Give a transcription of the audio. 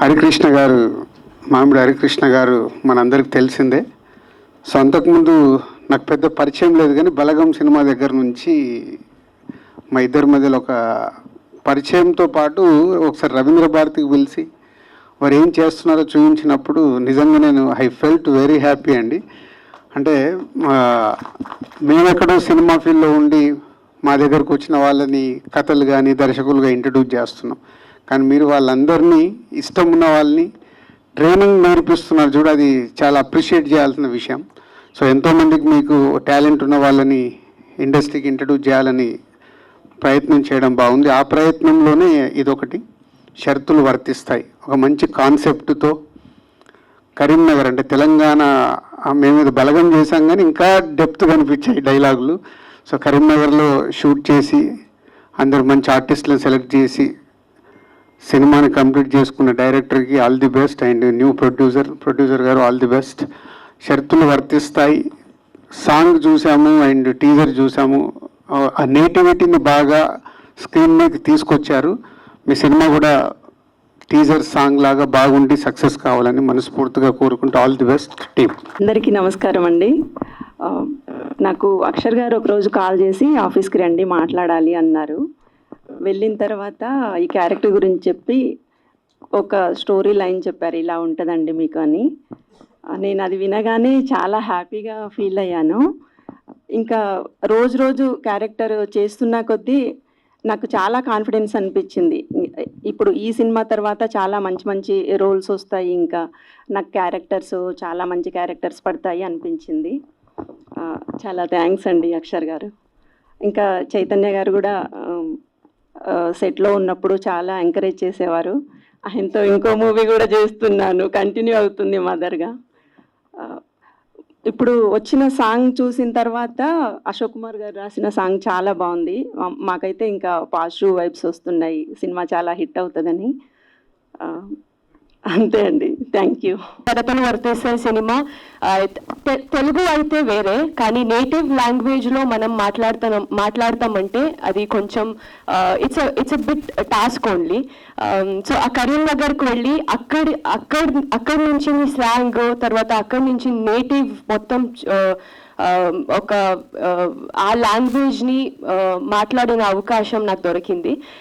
హరికృష్ణ గారు మామిడి హరికృష్ణ గారు మనందరికి తెలిసిందే. సో అంతకుముందు నాకు పెద్ద పరిచయం లేదు కానీ బలగం సినిమా దగ్గర నుంచి మా ఇద్దరి మధ్యలో ఒక పరిచయంతో పాటు ఒకసారి రవీంద్ర భారతికి పిలిచి వారు ఏం చేస్తున్నారో చూపించినప్పుడు నిజంగా నేను ఐ ఫెల్ట్ వెరీ హ్యాపీ అండి. అంటే మేమెక్కడో మేము ఎక్కడో సినిమా ఫీల్డ్లో ఉండి మా దగ్గరకు వచ్చిన వాళ్ళని కథలు కానీ దర్శకులుగా ఇంట్రడ్యూస్ చేస్తున్నాం. కానీ మీరు వాళ్ళందరినీ ఇష్టం ఉన్న వాళ్ళని ట్రైనింగ్ నేర్పిస్తున్నారు. చూడ అది చాలా అప్రిషియేట్ చేయాల్సిన విషయం. సో ఎంతోమందికి మీకు టాలెంట్ ఉన్న వాళ్ళని ఇండస్ట్రీకి ఇంట్రడ్యూస్ చేయాలని ప్రయత్నం చేయడం బాగుంది. ఆ ప్రయత్నంలోనే ఇదొకటి. షరతులు వర్తిస్తాయి. ఒక మంచి కాన్సెప్ట్తో కరీంనగర్ అంటే తెలంగాణ మేము ఇది బలగం చేశాం కానీ ఇంకా డెప్త్ కనిపించాయి డైలాగులు. సో కరీంనగర్లో షూట్ చేసి అందరు మంచి ఆర్టిస్టులను సెలెక్ట్ చేసి సినిమాని కంప్లీట్ చేసుకున్న డైరెక్టర్కి all the best and new producer producer గారు ఆల్ ది బెస్ట్. షరతులు వర్తిస్తాయి. సాంగ్ చూసాము అండ్ టీజర్ చూసాము. ఆ నేటివిటీని బాగా స్క్రీన్ మీదకి తీసుకొచ్చారు. మీ సినిమా కూడా టీజర్ సాంగ్ లాగా బాగుండి సక్సెస్ కావాలని మనస్ఫూర్తిగా కోరుకుంటూ ఆల్ ది బెస్ట్ టీమ్. అందరికీ నమస్కారం అండి. నాకు అక్షర్ గారు ఒకరోజు కాల్ చేసి ఆఫీస్కి రండి మాట్లాడాలి అన్నారు. వెళ్ళిన తర్వాత ఈ క్యారెక్టర్ గురించి చెప్పి ఒక స్టోరీ లైన్ చెప్పారు ఇలా ఉంటుందండి మీకు అని. నేను అది వినగానే చాలా హ్యాపీగా ఫీల్ అయ్యాను. ఇంకా రోజు రోజు క్యారెక్టర్ చేస్తున్న కొద్దీ నాకు చాలా కాన్ఫిడెన్స్ అనిపించింది. ఇప్పుడు ఈ సినిమా తర్వాత చాలా మంచి మంచి రోల్స్ వస్తాయి ఇంకా నాకు క్యారెక్టర్స్ చాలా మంచి క్యారెక్టర్స్ పడతాయి అనిపించింది. చాలా థ్యాంక్స్ అండి అక్షర్ గారు. ఇంకా చైతన్య గారు కూడా సెట్లో ఉన్నప్పుడు చాలా ఎంకరేజ్ చేసేవారు. ఆయనతో ఇంకో మూవీ కూడా చేస్తున్నాను. కంటిన్యూ అవుతుంది మదర్గా. ఇప్పుడు వచ్చిన సాంగ్ చూసిన తర్వాత అశోక్ కుమార్ గారు రాసిన సాంగ్ చాలా బాగుంది. మాకైతే ఇంకా పాజిటివ్ వైబ్స్ వస్తున్నాయి. సినిమా చాలా హిట్ అవుతుందని. అంతే అండి. థ్యాంక్ యూ తరతను వర్తిస్తే సినిమా తెలుగు అయితే వేరే కానీ నేటివ్ లాంగ్వేజ్లో మనం మాట్లాడుతాం మాట్లాడతామంటే అది కొంచెం it's it's a bit task only so uh um, కరీంనగర్కి వెళ్ళి అక్కడి అక్కడి అక్కడి నుంచి స్లాంగ్ తర్వాత అక్కడి నుంచి నేటివ్ మొత్తం ఒక ఆ, ఆ లాంగ్వేజ్ని మాట్లాడిన అవకాశం నాకు దొరికింది.